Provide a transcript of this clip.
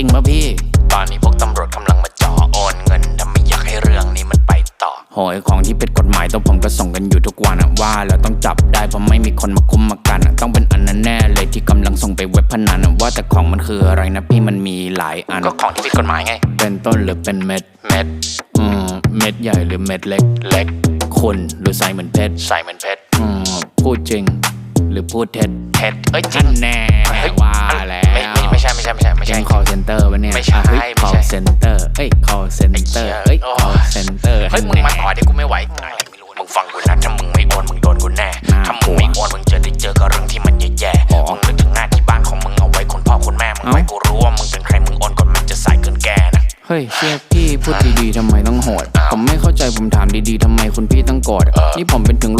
จริงปะพี่ ตอนนี้พวกตำรวจกำลังมาจ่อโอนเงินถ้าไม่อยากให้เรื่องนี้มันไปต่อโหยของที่ผิดกฎหมายตัวผมก็ส่งกันอยู่ทุกวันอะว่า แล้วต้องจับได้เพราะไม่มีคนมาคุมมากันอะต้องเป็นอันนั้นแน่เลยที่กำลังส่งไปเว็บพนันอะว่าแต่ของมันคืออะไรนะพี่มันมีหลายอันก็ของที่ผิดกฎหมายไง เป็นต้นหรือเป็นเม็ดเม็ดอืมเม็ดใหญ่หรือเม็ดเล็กเล็กคุณหรือใส่เหมือนเพชรใส่เหมือนเพชรอืมพูดจริง หรือพูดเท็จเพชรเอ้ยจริท่างนแน่ะเนี่ยไม่ใช่อะเฮ้ยไม่ call ใช่ center เอ้ย call center เอ้ยโอ้ call center เฮ้ยมึงมาต่อเดี๋ยวกูไม่ไหวอะไรไม่รู้มึงฟังกูนะถ้ามึงไม่โอนมึงโดนกูแน่น่าถ้ามึงไม่โอนมึงเจอได้เจอกับเรื่องที่มันแย่อ๋อๆมึงนึกถึงหน้าที่บ้านของมึงเอาไว้คนพ่อคนแม่มึงเอ้าไว้กูรู้ว่ามึงเป็นใครมึงโอนก่อนมันจะสายเกินแกนะ เฮ้ยเชี่ยพี่พูดดีๆทำไมต้องโหดอ้าวผมไม่เข้าใจผมถามดีๆทำไมคุณพี่ต้องโกรธเออนี่ผมเป็นถึง